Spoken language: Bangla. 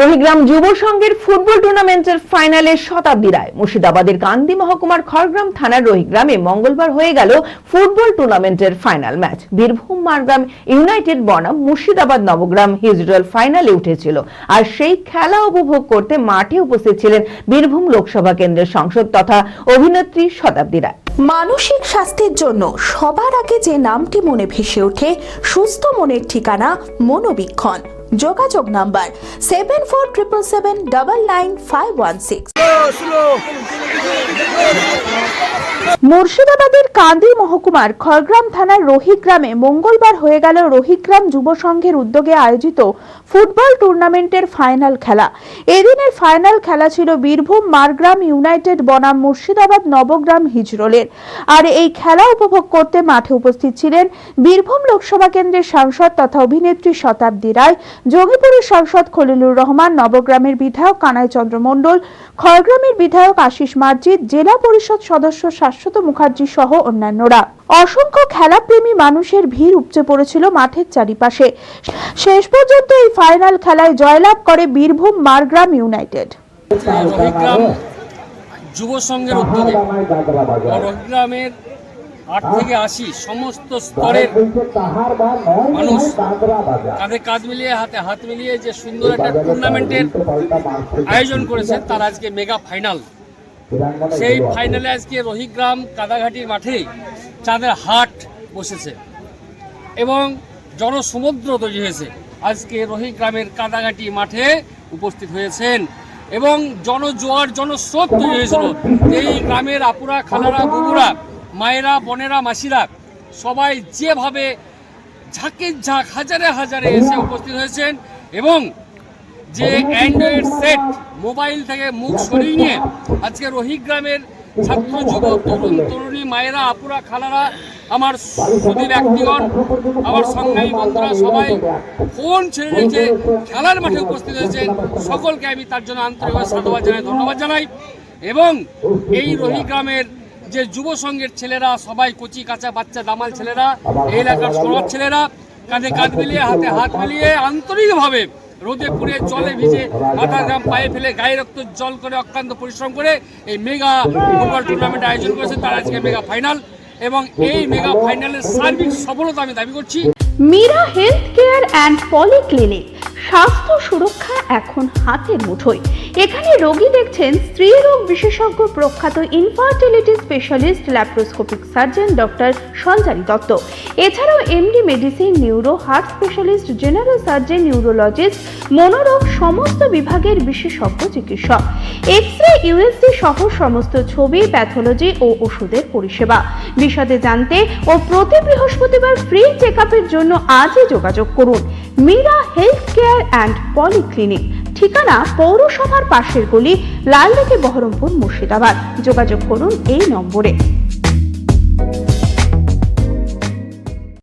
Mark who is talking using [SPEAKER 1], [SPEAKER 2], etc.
[SPEAKER 1] রহিগ্রাম যুব সংঘের ফুটবল টুর্নামেন্টের ফাইনালে শতাব্দী রায় মুর্শিদাবাদের কান্দি মহকুমার খড়গ্রাম থানার রহিগ্রামে মঙ্গলবার হয়ে গেল ফুটবল টুর্নামেন্টের final match. Birbhum Margram United বনাম মুর্শিদাবাদ নবগ্রাম হিজরুয়াল ফাইনালে উঠেছিল। আর সেই খেলা উপভোগ করতে মাঠে উপস্থিত ছিলেন বীরভূম লোকসভা কেন্দ্রের সংসদ তথা অভিনেত্রী শতাব্দী রায়
[SPEAKER 2] মানসিক স্বাস্থ্যের জন্য সবার আগে যে নামটি মনে ভেসে ওঠে, সুস্থ মনের ঠিকানা মনোবীক্ষণ। যোগাযোগ number seven four triple seven double nine five মুর্শিদাবাদের কান্দি মহকুমার খড়গ্রাম থানার রোহিগ্রামে মঙ্গলবার হয়ে গেল রোহিগ্রাম যুব সংঘের উদ্যোগে আয়োজিত ফুটবল টুর্নামেন্টের ফাইনাল খেলা। এদিনের ফাইনাল খেলা ছিল বীরভূম মারগ্রাম ইউনাইটেড বনাম মুর্শিদাবাদ নবগ্রাম হিজরোলের। আর এই খেলা উপভোগ করতে মাঠে উপস্থিত ছিলেন বীরভূম লোকসভা কেন্দ্রের সাংসদ তথা অভিনেত্রী শতাব্দী রায় যোগীপুরের সাংসদ খলিলুর রহমান, নবগ্রামের বিধায়ক কানাই চন্দ্র মণ্ডল, খড়গ্রামের বিধায়ক আশিস মার্জিত, জেলা পরিষদ সদস্য শাশ্বত মুখার্জি সহ অন্যান্যরা। অসংখ্য খেলাপ্রেমী মানুষের ভিড় উপচে পড়েছিল মাঠের চারিপাশে। শেষ পর্যন্ত এই ফাইনাল খেলায় জয়লাভ করে বীরভূম মারগ্রাম ইউনাইটেড।
[SPEAKER 3] যুব সংঘের উদ্যোগে রহিগ্রামের আট থেকে আশি সমস্ত স্তরের মানুষ কাঁধে কাঁধ মিলিয়ে হাতে হাত মিলিয়ে যে সুন্দর একটা টুর্নামেন্টের আয়োজন করেছে তার আজকে মেগা ফাইনাল সেই ফাইনালে আজকে রহিগ্রাম কাদাঘাটির মাঠে চাঁদের হাট বসেছে। এবং জনসমুদ্র তৈরি হয়েছে। আজকে রহিগ্রামের কাদাঘাটি মাঠে উপস্থিত হয়েছেন। এবং জনজোয়ার জনস্রোত তৈরি হয়েছিল। এই গ্রামের আপুরা খালারা বুবুরা মায়েরা, বোনেরা, মাসিরা সবাই যেভাবে ঝাঁকের ঝাঁক হাজারে হাজারে এসে উপস্থিত হয়েছেন এবং যে অ্যান্ড্রয়েড সেট মোবাইল থেকে মুখ সরিয়ে নিয়ে আজকে রহিগ্রামের ছাত্র, যুবক, তরুণ, তরুণী, মায়েরা, আপুরা, খালারা, আমার সুদী ব্যক্তিগণ আমার সঙ্গী বন্ধুরা সবাই ফোন ছেড়ে রেখে খেলার মাঠে উপস্থিত হয়েছেন। সকলকে আমি তার জন্য আন্তরিকভাবে সাধুবাদ জানাই, ধন্যবাদ জানাই এবং এই রহিগ্রামের যে যুব সংঘের ছেলেরা, সবাই কচি, কাঁচা বাচ্চা, দামাল ছেলেরা, এই এলাকার সমাজ ছেলেরা, কাঁধে কাঁধ মিলিয়ে, হাতে হাত মিলিয়ে আন্তরিকভাবে রোদে পুড়ে জলে ভিজে মাথার গ্রাম পায়ে ফেলে গায়ে রক্ত, জল করে অক্লান্ত পরিশ্রম করে এই মেগা ফুটবল টুর্নামেন্ট আয়োজন করেছে। তার আজকে মেগা ফাইনাল এবং এই মেগা ফাইনালের সার্বিক সফলতা আমি দাবি করছি।
[SPEAKER 4] Meera health care and polyclinic স্বাস্থ্য সুরক্ষা এখন হাতের মুঠোয়। এখানে রোগী দেখছেন স্ত্রী রোগ বিশেষজ্ঞ প্রখ্যাত infertility specialist laparoscopic surgeon doctor Sanchari Dutta. এছাড়াও MD medicine neuro heart specialist general surgeon neurologist মনোরোগ সমস্ত বিভাগের বিশেষজ্ঞ চিকিৎসক। এক্স রে ইউএসসি সহ সমস্ত ছবি প্যাথোলজি ও ওষুধের পরিষেবা। বিশদে জানতে ও প্রতি বৃহস্পতিবার ফ্রি চেক জন্য আজই যোগাযোগ করুন। Meera health care and polyclinic ঠিকানা পৌরসভার পাশের গলি লাললেকে বহরমপুর মুর্শিদাবাদ। যোগাযোগ করুন এই নম্বরে।